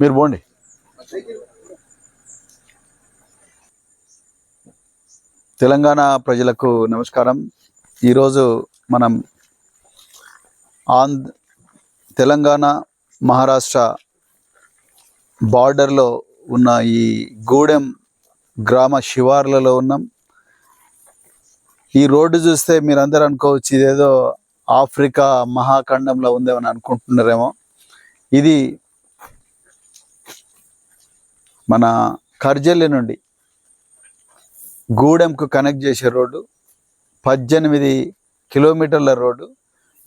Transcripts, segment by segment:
మీరు పోండి. తెలంగాణ ప్రజలకు నమస్కారం. ఈరోజు మనం ఆంధ్ర తెలంగాణ మహారాష్ట్ర బార్డర్లో ఉన్న ఈ గూడెం గ్రామ శివార్లలో ఉన్నాం. ఈ రోడ్డు చూస్తే మీరందరూ అనుకోవచ్చు ఇదేదో ఆఫ్రికా మహాఖండంలో ఉందేమని అనుకుంటున్నారేమో. ఇది మన కర్జల్లి నుండి గూడెంకు కనెక్ట్ చేసే రోడ్డు పద్దెనిమిది కిలోమీటర్ల రోడ్డు.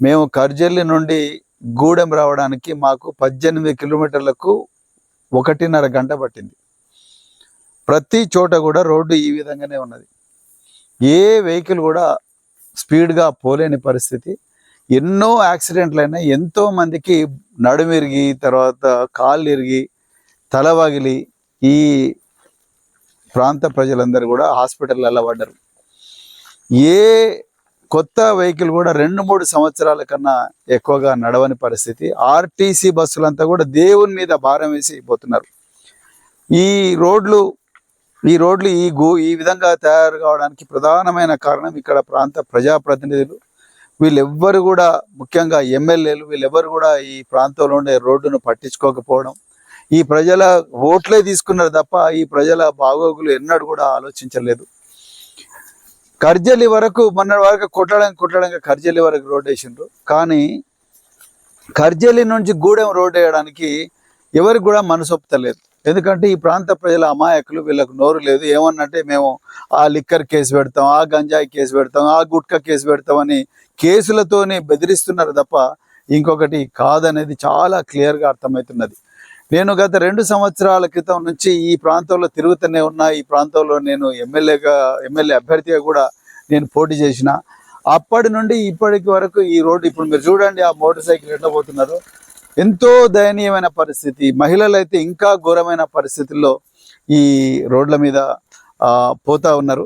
మేము కర్జల్లి నుండి గూడెం రావడానికి మాకు పద్దెనిమిది కిలోమీటర్లకు ఒకటిన్నర గంట పట్టింది. ప్రతి చోట కూడా రోడ్డు ఈ విధంగానే ఉన్నది. ఏ వెహికల్ కూడా స్పీడ్గా పోలేని పరిస్థితి. ఎన్నో యాక్సిడెంట్లు అయినాయి ఎంతోమందికి నడుమిరిగి తర్వాత కాళ్ళు ఇరిగి తల ఈ ప్రాంత ప్రజలందరూ కూడా హాస్పిటల్ పడ్డారు. ఏ కొత్త వెహికల్ కూడా రెండు మూడు సంవత్సరాల కన్నా ఎక్కువగా నడవని పరిస్థితి. ఆర్టీసీ బస్సులంతా కూడా దేవుని మీద భారం వేసి పోతున్నారు. ఈ రోడ్లు ఈ రోడ్లు ఈ గో ఈ విధంగా తయారు కావడానికి ప్రధానమైన కారణం ఇక్కడ ప్రాంత ప్రజాప్రతినిధులు. వీళ్ళెవ్వరు కూడా ముఖ్యంగా ఎమ్మెల్యేలు వీళ్ళెవ్వరు కూడా ఈ ప్రాంతంలో ఉండే రోడ్డును పట్టించుకోకపోవడం. ఈ ప్రజల ఓట్లే తీసుకున్నారు తప్ప ఈ ప్రజల బాగోగులు ఎన్నడూ కూడా ఆలోచించలేదు. కర్జలి వరకు మొన్న వరకు కొట్టడం కొట్టడంగా కర్జలి వరకు రోడ్ వేసిండ్రు కానీ కర్జలి నుంచి గూడెం రోడ్ వేయడానికి ఎవరికి కూడా మనసొప్పుతలేదు ఎందుకంటే ఈ ప్రాంత ప్రజల అమాయకులు వీళ్ళకు నోరు లేదు. ఏమన్నంటే మేము ఆ లిక్కర్ కేసు పెడతాం ఆ గంజాయి కేసు పెడతాం ఆ గుట్కా కేసు పెడతామని కేసులతోనే బెదిరిస్తున్నారు తప్ప ఇంకొకటి కాదనేది చాలా క్లియర్గా అర్థమవుతున్నది. నేను గత రెండు సంవత్సరాల క్రితం నుంచి ఈ ప్రాంతంలో తిరుగుతూనే ఉన్నా ఈ ప్రాంతంలో నేను ఎమ్మెల్యేగా ఎమ్మెల్యే అభ్యర్థిగా కూడా నేను పోటీ చేసిన. అప్పటి నుండి ఇప్పటికి వరకు ఈ రోడ్డు ఇప్పుడు మీరు చూడండి ఆ మోటార్ సైకిల్ ఎట్లా పోతున్నారు. ఎంతో దయనీయమైన పరిస్థితి. మహిళలు అయితే ఇంకా ఘోరమైన పరిస్థితుల్లో ఈ రోడ్ల మీద పోతా ఉన్నారు.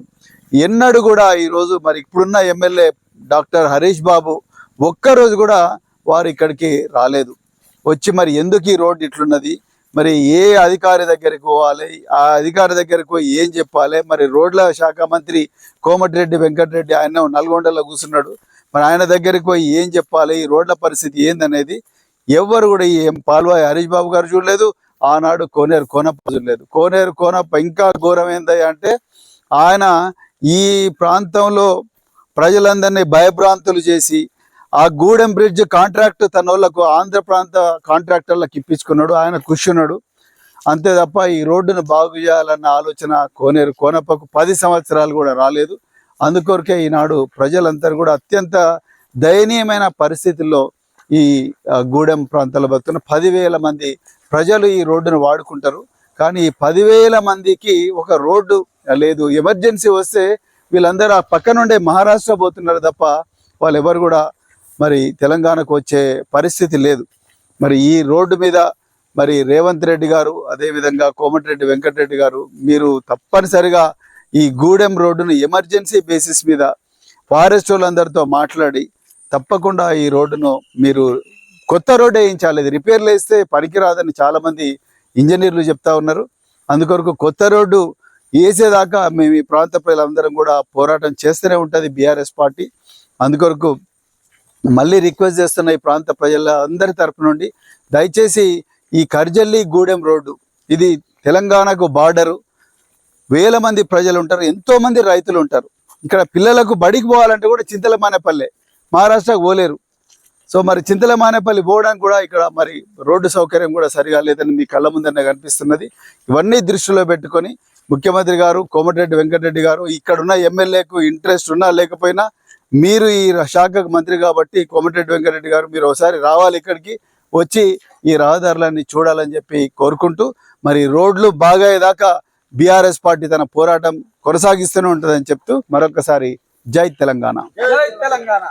ఎన్నడూ కూడా ఈరోజు మరి ఇప్పుడున్న ఎమ్మెల్యే డాక్టర్ హరీష్ బాబు ఒక్కరోజు కూడా వారు ఇక్కడికి రాలేదు. వచ్చి మరి ఎందుకు ఈ రోడ్డు ఇట్లున్నది? మరి ఏ అధికారి దగ్గరికి పోవాలి? ఆ అధికారి దగ్గరికి పోయి ఏం చెప్పాలి? మరి రోడ్ల శాఖ మంత్రి కోమటిరెడ్డి వెంకటరెడ్డి ఆయన నల్గొండలో కూర్చున్నాడు. మరి ఆయన దగ్గరికి పోయి ఏం చెప్పాలి? ఈ రోడ్ల పరిస్థితి ఏందనేది ఎవ్వరు కూడా ఈ ఏం పాల్వాయి హరీష్ బాబు గారు చూడలేదు. ఆనాడు కోనేరు కోనప్ప చూడలేదు. కోనేరు కోనప్ప ఇంకా ఘోరం అంటే ఆయన ఈ ప్రాంతంలో ప్రజలందరినీ భయభ్రాంతులు చేసి ఆ గూడెం బ్రిడ్జ్ కాంట్రాక్ట్ తన వాళ్ళకు ఆంధ్ర ప్రాంత కాంట్రాక్టర్లకు ఇప్పించుకున్నాడు. ఆయన కూర్చున్నాడు అంతే తప్ప ఈ రోడ్డును బాగు చేయాలన్న ఆలోచన కోనేరు కోనప్పకు పది సంవత్సరాలు కూడా రాలేదు. అందుకొరకే ఈనాడు ప్రజలందరూ కూడా అత్యంత దయనీయమైన పరిస్థితుల్లో ఈ గూడెం ప్రాంతాల్లో బతున్న పదివేల మంది ప్రజలు ఈ రోడ్డును వాడుకుంటారు. కానీ ఈ పదివేల మందికి ఒక రోడ్డు లేదు. ఎమర్జెన్సీ వస్తే వీళ్ళందరూ ఆ పక్కనుండే మహారాష్ట్ర పోతున్నారు తప్ప వాళ్ళు ఎవరు కూడా మరి తెలంగాణకు వచ్చే పరిస్థితి లేదు. మరి ఈ రోడ్డు మీద మరి రేవంత్ రెడ్డి గారు అదేవిధంగా కోమటిరెడ్డి వెంకటరెడ్డి గారు మీరు తప్పనిసరిగా ఈ గూడెం రోడ్డును ఎమర్జెన్సీ బేసిస్ మీద ఫారెస్ట్ వాళ్ళందరితో మాట్లాడి తప్పకుండా ఈ రోడ్డును మీరు కొత్త రోడ్డు వేయించాలి. ఇది రిపేర్లు వేస్తే పనికిరాదని చాలామంది ఇంజనీర్లు చెప్తా ఉన్నారు. అందుకొరకు కొత్త రోడ్డు వేసేదాకా మేము ఈ ప్రాంత ప్రజలందరం కూడా పోరాటం చేస్తూనే ఉంటుంది బీఆర్ఎస్ పార్టీ. అందుకొరకు మళ్ళీ రిక్వెస్ట్ చేస్తున్న ఈ ప్రాంత ప్రజల అందరి తరపు నుండి దయచేసి ఈ కర్జల్లి గూడెం రోడ్డు ఇది తెలంగాణకు బార్డరు. వేల మంది ప్రజలు ఉంటారు ఎంతోమంది రైతులు ఉంటారు ఇక్కడ పిల్లలకు బడికి పోవాలంటే కూడా చింతలమానేపల్లె మహారాష్ట్రకు పోలేరు. సో మరి చింతలమానేపల్లి పోవడానికి కూడా ఇక్కడ మరి రోడ్డు సౌకర్యం కూడా సరిగా లేదని మీ కళ్ళ ముందనే కనిపిస్తున్నది. ఇవన్నీ దృష్టిలో పెట్టుకొని ముఖ్యమంత్రి గారు కోమటిరెడ్డి వెంకటరెడ్డి గారు ఇక్కడున్న ఎమ్మెల్యేకు ఇంట్రెస్ట్ ఉన్నా లేకపోయినా మీరు ఈ శాఖకు మంత్రి కాబట్టి కోమటిరెడ్డి వెంకటరెడ్డి గారు మీరు ఒకసారి రావాలి ఇక్కడికి వచ్చి ఈ రహదారులన్నీ చూడాలని చెప్పి కోరుకుంటూ మరి రోడ్లు బాగయ్యేదాకా బీఆర్ఎస్ పార్టీ తన పోరాటం కొనసాగిస్తూనే ఉంటుందని చెప్తూ మరొకసారి జై తెలంగాణ. జై తెలంగాణ.